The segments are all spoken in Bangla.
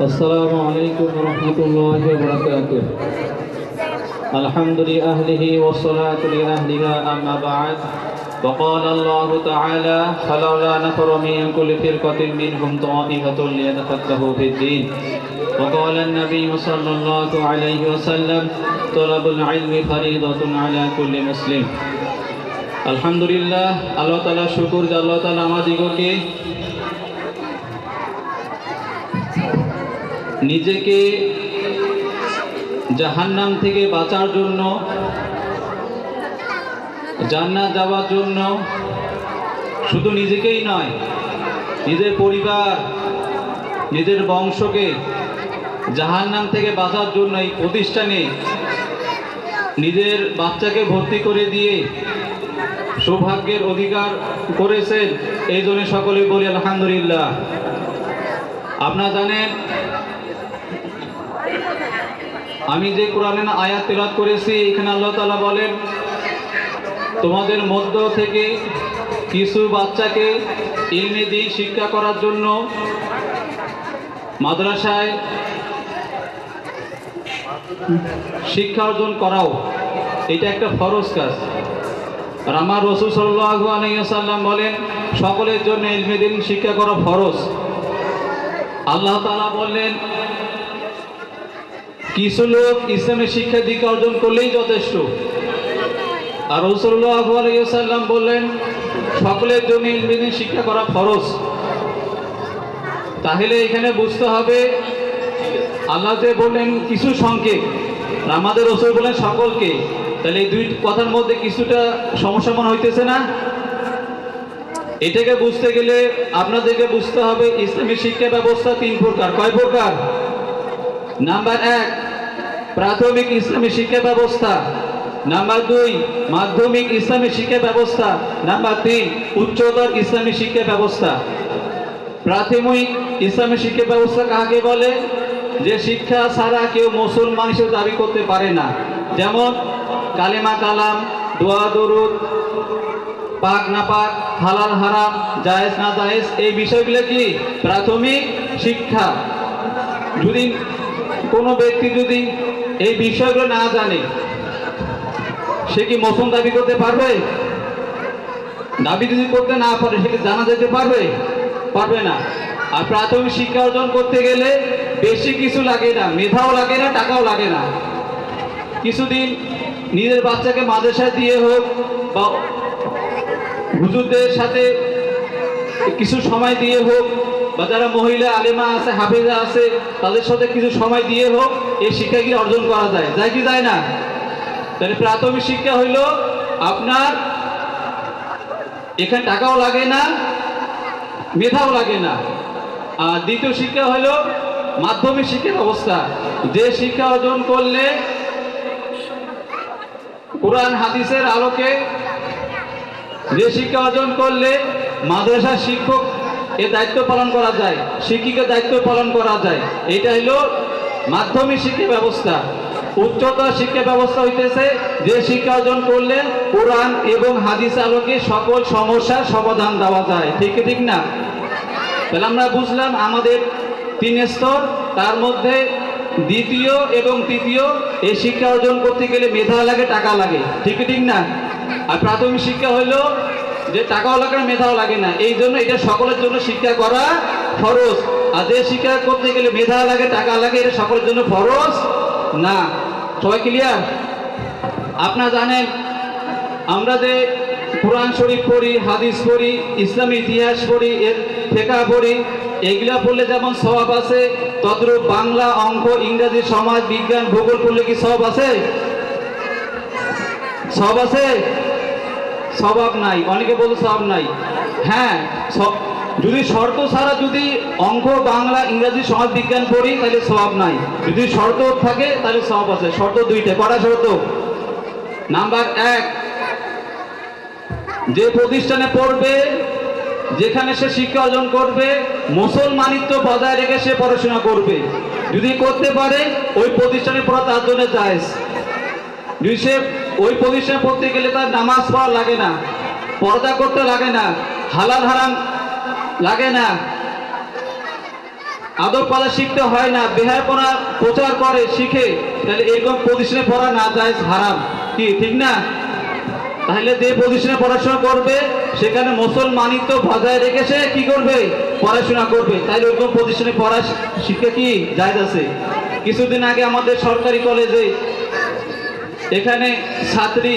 السلام عليكم ورحمة الله وبركاته الحمد لأهله والصلاة لأهلها أما بعد وقال الله تعالى فلولا نفر من كل فرقة منهم طائفة ليتفقهوا في الدين وقال النبي صلى الله عليه وسلم طلب العلم فريضة على كل مسلم আলহামদুলিল্লাহ আল্লাহ তালা শুকুর যে আল্লাহ তালা আমাদিগকে নিজেকে জাহান্নাম থেকে বাঁচার জন্য, জান্নাত যাওয়ার জন্য শুধু নিজেকেই নয়, নিজের পরিবার, নিজের বংশকে জাহান্নাম থেকে বাঁচার জন্য এই প্রতিষ্ঠানে নিজের বাচ্চাকে ভর্তি করে দিয়ে সৌভাগ্যের অধিকার করেছেন। এই জন্য সকলে বলি, আলহামদুলিল্লাহ। আপনারা জানেন আমি যে কোরআনের আয়াত তেলাত করেছি, এখানে আল্লাহ তালা বলেন, তোমাদের মধ্য থেকে কিছু বাচ্চাকে ইলমে দিন শিক্ষা করার জন্য মাদ্রাসায় শিক্ষা অর্জন করাও। এটা একটা ফরজ কাজ। আমার রসুল সাল্লাহ আলাইসাল্লাম বলেন, সকলের জন্য ইলমে দিন শিক্ষা করা ফরজ। আল্লাহ তালা বললেন কিছু লোক ইসলামের শিক্ষা দীক্ষা অর্জন করলেই যথেষ্ট। আর রসুল্লাহ বললেন, সকলের জন্য দিন শিক্ষা করা ফরজ। তাহলে এখানে বুঝতে হবে, আল্লাহ বললেন কিছু সংকেত আমাদের রসুল বলেন সকলকে। তাহলে এই দুই কথার মধ্যে কিছুটা সমস্যা মনে হইতেছে না? এটাকে বুঝতে গেলে আপনাদেরকে বুঝতে হবে, ইসলামী শিক্ষা ব্যবস্থা তিন প্রকার। কয় প্রকার? নাম্বার এক, প্রাথমিক ইসলামী শিক্ষা ব্যবস্থা। নাম্বার দুই, মাধ্যমিক ইসলামী শিক্ষা ব্যবস্থা। নাম্বার তিন, উচ্চতর ইসলামী শিক্ষা ব্যবস্থা। প্রাথমিক ইসলামী শিক্ষা ব্যবস্থা কাকে বলে? যে শিক্ষা ছাড়া কেউ মুসলমান হিসেবে দাবি করতে পারে না। যেমন, কালেমা কালাম, দোয়া দরুদ, পাক না পাক, হালাল হারাম, জায়েজ না জায়েজ, এই বিষয়গুলো কি? প্রাথমিক শিক্ষা। যদি কোনো ব্যক্তি যদি এই বিষয়গুলো না জানে, সে কি মুসলিম দাবি করতে পারবে? দাবি যদি করতে না পারে, সে কি জানা যেতে পারবে? পারবে না। আর প্রাথমিক শিক্ষা অর্জন করতে গেলে বেশি কিছু লাগে না, মেধাও লাগে না, টাকাও লাগে না। কিছুদিন নিজের বাচ্চাকে মাদ্রাসায় দিয়ে হোক বা হুজুরদের সাথে কিছু সময় দিয়ে হোক বা যারা মহিলা, আলেমা আছে, হাফেজা আছে, তাদের সাথে কিছু সময় দিয়ে হোক, এই শিক্ষাগুলি অর্জন করা যায়। যায় কি যায় না? তাহলে প্রাথমিক শিক্ষা হইল আপনার, এখানে টাকাও লাগে না, মেধাও লাগে না। আর দ্বিতীয় শিক্ষা হলো মাধ্যমিক শিক্ষা অবস্থা। যে শিক্ষা অর্জন করলে কোরআন, হাদিসের আলোকে যে শিক্ষা অর্জন করলে মাদ্রাসা শিক্ষক এ দায়িত্ব পালন করা যায়, শিক্ষিকার দায়িত্ব পালন করা যায় এটা হলো মাধ্যমিক শিক্ষা ব্যবস্থা। উচ্চতর শিক্ষা ব্যবস্থা হইতেছে, যে শিক্ষা অর্জন করলে কোরআন এবং হাদিস আলোকে সকল সমস্যার সমাধান দেওয়া যায়। ঠিক ঠিক না? তাহলে আমরা বুঝলাম আমাদের তিন স্তর, তার মধ্যে দ্বিতীয় এবং তৃতীয়, এই শিক্ষা অর্জন করতে গেলে মেধা লাগে, টাকা লাগে। ঠিক ঠিক না? আর প্রাথমিক শিক্ষা হলো যে টাকাও লাগে না মেধাও লাগে না? এই জন্য এটা সকলের জন্য শিক্ষা করা ফরজ। আর যে শিক্ষা করতে গেলে মেধা লাগে, টাকা লাগে, এটা সকলের জন্য ফরজ না। সবাই ক্লিয়ার আপনারা জানেন, আমরা যে কোরআন শরীফ পড়ি, হাদিস পড়ি, ইসলামী ইতিহাস পড়ি, এর ফেকা পড়ি, এগুলা পড়লে যেমন স্বভাব আছে, তদ্রূপ বাংলা, অঙ্ক, ইংরাজি, সমাজ, বিজ্ঞান, ভূগোল পড়লে কি সব আছে? সব আছে? স্বভাব নাই, অনেকে বলতে স্বভাব নাই। হ্যাঁ যদি শর্ত ছাড়া যদি অঙ্ক, বাংলা, ইংরাজি, সমাজ বিজ্ঞান পড়ি, তাহলে স্বভাব নাই। যদি শর্ত থাকে, তাহলে সব আছে। শর্ত দুইটা কটা শর্ত। নাম্বার এক, যে প্রতিষ্ঠানে পড়বে, যেখানে সে শিক্ষা অর্জন করবে, মুসলমানিত্ব বজায় রেখে সে পড়াশোনা করবে। যদি করতে পারে, ওই প্রতিষ্ঠানে পড়া তার জন্য জায়েজ। সে ওই প্রতিষ্ঠানে পড়তে গেলে তার নামাজ পড়া লাগে না, পর্দা করতে লাগে না, হালাল হারাম লাগে না। আদব পালা শিখতে হয় না প্রচার করে, শিখে, তাহলে এরকম প্রতিষ্ঠানে পড়া না যায় হারাম। কি, ঠিক না? তাহলে যে প্রতিষ্ঠানে পড়াশোনা করবে, সেখানে মুসলমানিত্ব বজায় রেখে কি করবে? পড়াশোনা করবে। তাইলে ওইরকম প্রতিষ্ঠানে পড়া শিক্ষা কি জায়জ আছে? কিছুদিন আগে আমাদের সরকারি কলেজে এখানে ছাত্রী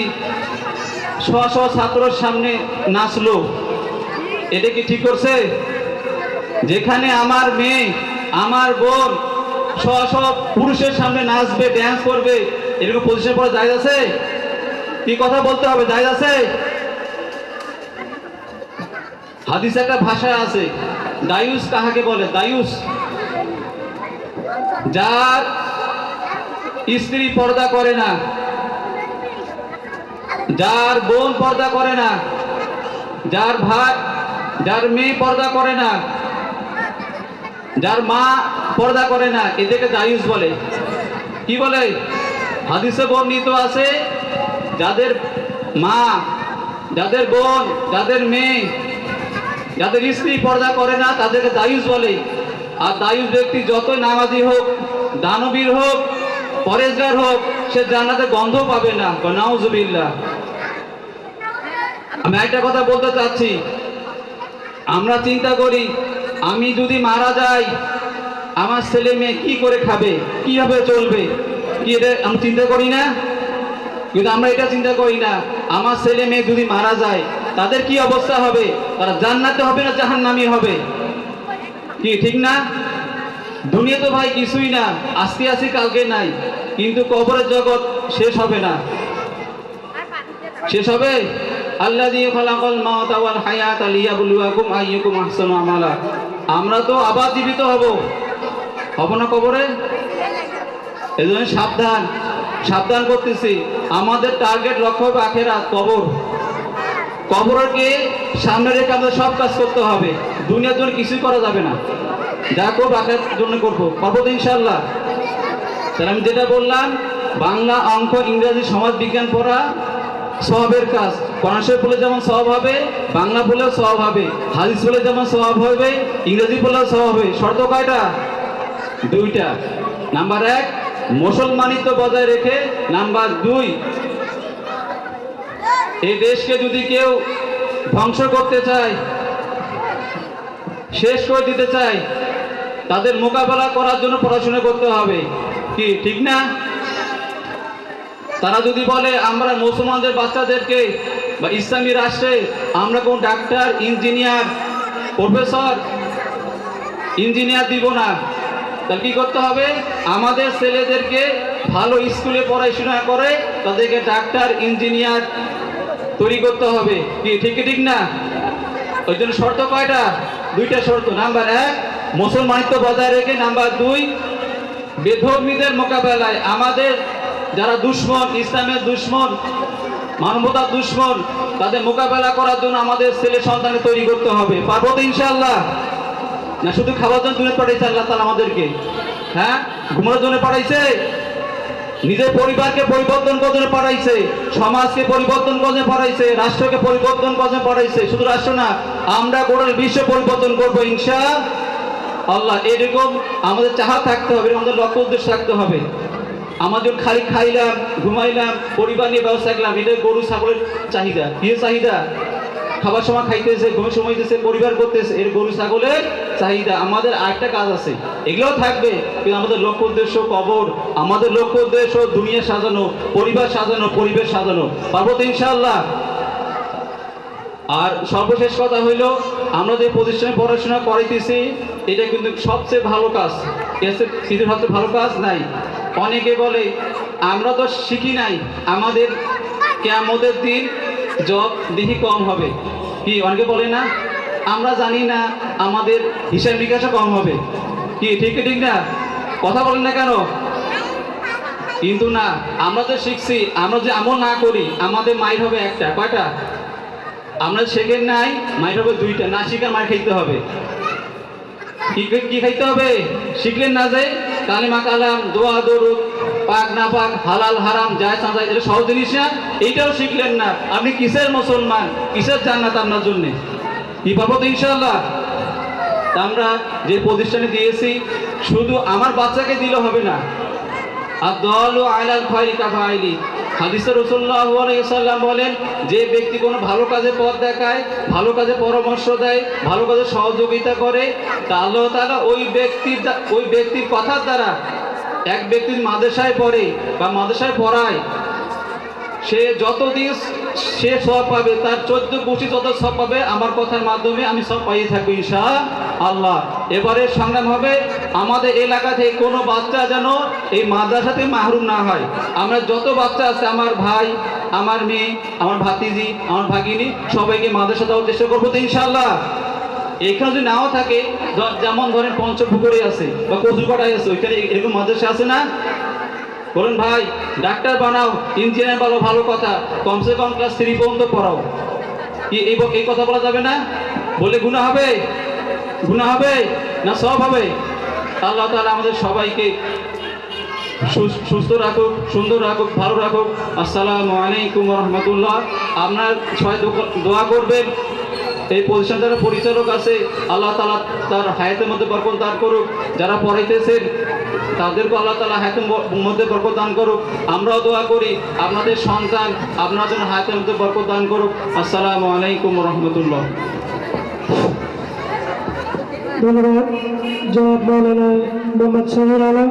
শ শ ছাত্রর সামনে নাচলো। এটা কি ঠিক করছে? যেখানে আমার মেয়ে, আমার বোন শ পুরুষের সামনে নাচবে ড্যান্স করবে, এরকম পজিশন পড়া জায়গা আছে? কি কথা বলতে হবে? জায়গা আছে? হাদিস একটা ভাষা আছে, দায়ুস কাহাকে বলে? দায়ুস। যার স্ত্রী পর্দা করে না যার বোন পর্দা করে না, যার ভাই, যার মেয়ে পর্দা করে না, যার মা পর্দা করে না, এদেরকে দায়ুস বলে। কি বলে? হাদিসে বর্ণিত আছে, যাদের মা, যাদের বোন, যাদের মেয়ে, যাদের স্ত্রী পর্দা করে না, তাদেরকে দায়ুস বলে। আর দায়ুস ব্যক্তি যতই নামাজি হোক, দানবীর হোক পরেশগার হোক, সে জান্নাতে গন্ধ পাবে না। নাউজুবিল্লাহ। আমি একটা কথা বলতে চাচ্ছি। আমরা চিন্তা করি, আমি যদি মারা যাই, আমার ছেলে মেয়ে কি করে খাবে? কীভাবে চলবে? কি এটা আমি চিন্তা করি না? কিন্তু আমরা এটা চিন্তা করি না, আমার ছেলে মেয়ে যদি মারা যায়, তাদের কি অবস্থা হবে? তারা জান্নাতে হবে না জাহান্নামি হবে? কি, ঠিক না? দুনিয়া তো ভাই কিছুই না আজকে আসি কালকে নাই, কিন্তু কবরের জগৎ শেষ হবে না। শেষ হবে? আল্লাহ খালাকাল মাউত ওয়াল হায়াত আমালা। আমরা তো আবার জীবিত হব। হব না কবরে? এই এজন্য সাবধান সাবধান করতেছি। আমাদের টার্গেট লক্ষ্য হবে আখেরাত, কবর। কবরকে সামনে রেখে আমাদের সব কাজ করতে হবে। দুনিয়ার জন্য কিছুই করা যাবে না। যা করব আখের জন্য করব। পারব তো ইনশাল্লাহ তাহলে আমি যেটা বললাম, বাংলা অঙ্ক ইংরেজি সমাজ বিজ্ঞান পড়া সবের কাজ। শরীফ বলে যেমন সব হবে, বাংলা বলেও সব হবে, হাদিস বলে যেমন সব হবে, ইংরেজি বলেও সব হবে। শর্ত কয়টা? দুইটা। নাম্বার এক, মুসলমানিত্ব বজায় রেখে। নাম্বার দুই এই দেশকে যদি কেউ ধ্বংস করতে চায়, শেষ করে দিতে চায়, তাদের মোকাবেলা করার জন্য পড়াশোনা করতে হবে। কি, ঠিক না? তারা যদি বলে, আমরা মুসলমানদের বাচ্চাদেরকে বা ইসলামী রাষ্ট্রে, আমরা কোন ডাক্তার, ইঞ্জিনিয়ার, প্রফেসর, ইঞ্জিনিয়ার দিব না। তাহলে কি করতে হবে? আমাদের ছেলেদেরকে ভালো স্কুলে পড়াশোনা করে তাদেরকে ডাক্তার, ইঞ্জিনিয়ার তৈরি করতে হবে। কি, ঠিক ঠিক না? ওই জন্য শর্ত কয়টা? দুইটা শর্ত। নাম্বার এক, মুসলমানিত্ব বজায় রেখে। নাম্বার দুই, বেধর্মীদের মোকাবেলায়। আমাদের যারা দুশ্মন, ইসলামের দুশ্মন, মানবতার দুশ্মন, তাদের মোকাবেলা করার জন্য আমাদের ছেলে সন্তানে তৈরি করতে হবে। পারব তো ইনশাল্লাহ না, শুধু খাবার জন্য দূরে পাঠাইছে আল্লাহ তালা আমাদেরকে। হ্যাঁ? ঘুমানোর জন্য পাঠাইছে? নিজের পরিবারকে পরিবর্তন জন্য পাঠাইছে। সমাজকে পরিবর্তন জন্য পাঠাইছে। রাষ্ট্রকে পরিবর্তন জন্য পাঠাইছে। শুধু রাষ্ট্র না, আমরা গোটাল বিশ্ব পরিবর্তন করব ইনশা আল্লাহ। এরকম আমাদের চাহা থাকতে হবে, আমাদের লক্ষ্য উদ্দেশ্য থাকতে হবে। আমাদের খালি খাইলাম, ঘুমাইলাম, পরিবার নিয়ে ব্যবস্থা রাখলাম এটা গরু, ছাগলের চাহিদা, কি চাহিদা? খাবার সময় খাইতেছে ঘুমের সময় দিতেছে পরিবার করতেছে, এর গরু, ছাগলের চাহিদা। আমাদের আরেকটা কাজ আছে এগুলোও থাকবে, কিন্তু আমাদের লক্ষ্য উদ্দেশ্য কবর। আমাদের লক্ষ্য উদ্দেশ্য দুনিয়া সাজানো, পরিবার সাজানো, পরিবেশ সাজানো। পারব তো ইনশাআল্লাহ? আর সর্বশেষ কথা হইল, আমরা যে প্রতিষ্ঠানে পড়াশোনা করাইতেছি, এটা কিন্তু সবচেয়ে ভালো কাজ। কিছু সবচেয়ে ভালো কাজ? নাই। অনেকে বলে, আমরা তো শিখি নাই, আমাদের কেমতের দিন জব দেখি কম হবে। কি, অনেকে বলে না? আমরা জানি না, আমাদের হিসাব নিকাশও কম হবে। কি, ঠিক ঠিক না? কথা বলেন না কেন? কিন্তু না, আমরা তো শিখছি, আমরা যে আমল না করি, আমাদের মাইর হবে একটা, কয়টা? আমরা শেখেন নাই মাইর হবে দুইটা, না শিখে মার খাইতে হবে। কি খাইতে হবে? শিখলেন না যে? কালিমা কালাম, দোয়া দরুদ, পাক না পাক, হালাল, হারাম যায় যায় এটা সহজ জিনিস না এইটাও শিখলেন না। আপনি কিসের মুসলমান? কিসের জান্নাত আপনার জন্যে? কি পাবো তো ইনশাল্লাহ আমরা যে প্রতিষ্ঠানে দিয়েছি, শুধু আমার বাচ্চাকে দিলে হবে না। আর দল ও আইলাল খয়রি কাফা আইলি হাদিসে রসুল্লাহ আলাইসাল্লাম বলেন, যে ব্যক্তি কোনো ভালো কাজে পথ দেখায়, ভালো কাজে পরামর্শ দেয়, ভালো কাজে সহযোগিতা করে তা আল্লাহ তাআলা ওই ব্যক্তির ওই ব্যক্তির কথার দ্বারা এক ব্যক্তির মাদ্রাসায় পড়ে বা মাদ্রাসায় পড়ায়, সে যতদিন সে সব পাবে, তার চোদ্দ কোটি যত সব পাবে, আমার কথার মাধ্যমে আমি সব পাইয়ে থাকব ইনশা আল্লাহ এবারে সংগ্রাম হবে, আমাদের এলাকা থেকে কোনো বাচ্চা যেন এই মাদ্রাসাতে মাহরুম না হয়। আমরা যত বাচ্চা আছে, আমার ভাই, আমার মেয়ে, আমার ভাতিজি, আমার ভাগিনী, সবাইকে মাদ্রাসা দেওয়ার চেষ্টা করব তো ইনশাল্লাহ এখানে যদি নাও থাকে যেমন ধরেন পঞ্চপুকুরে আছে বা কচুপাড়ায় আছে, ওইখানে এরকম মাদ্রাসা আছে না? বলুন ভাই, ডাক্তার বানাও ইঞ্জিনিয়ার বানাও, ভালো কথা। কমসে কম ক্লাস থ্রি পর্যন্ত পড়াও। এই এই কথা বলা যাবে না? বলে গুণা হবে? গুণা হবে? না সব হবে? আল্লাহ তাআলা আমাদের সবাইকে সুস্থ রাখুক, সুন্দর রাখুক, ভালো রাখুক। আসসালামু আলাইকুম রহমতুল্লাহ। আপনার দো- দোয়া করবেন। এই প্রতিষ্ঠান যারা পরিচালক আছে, আল্লাহ তালা তার হায়াতের মধ্যে বরকত দান করুক। যারা পড়াইতেছেন তাদেরকে আল্লাহ তালা হায়াতের মধ্যে বরকত দান করুক। আমরাও দোয়া করি, আপনাদের সন্তান আপনার জন্য হায়াতের মধ্যে বরকত দান করুক। আসসালামু আলাইকুম রহমতুল্লাহ। ধন্যবাদ। জনাব মৌলানা মোহাম্মদ শহীদ আলম।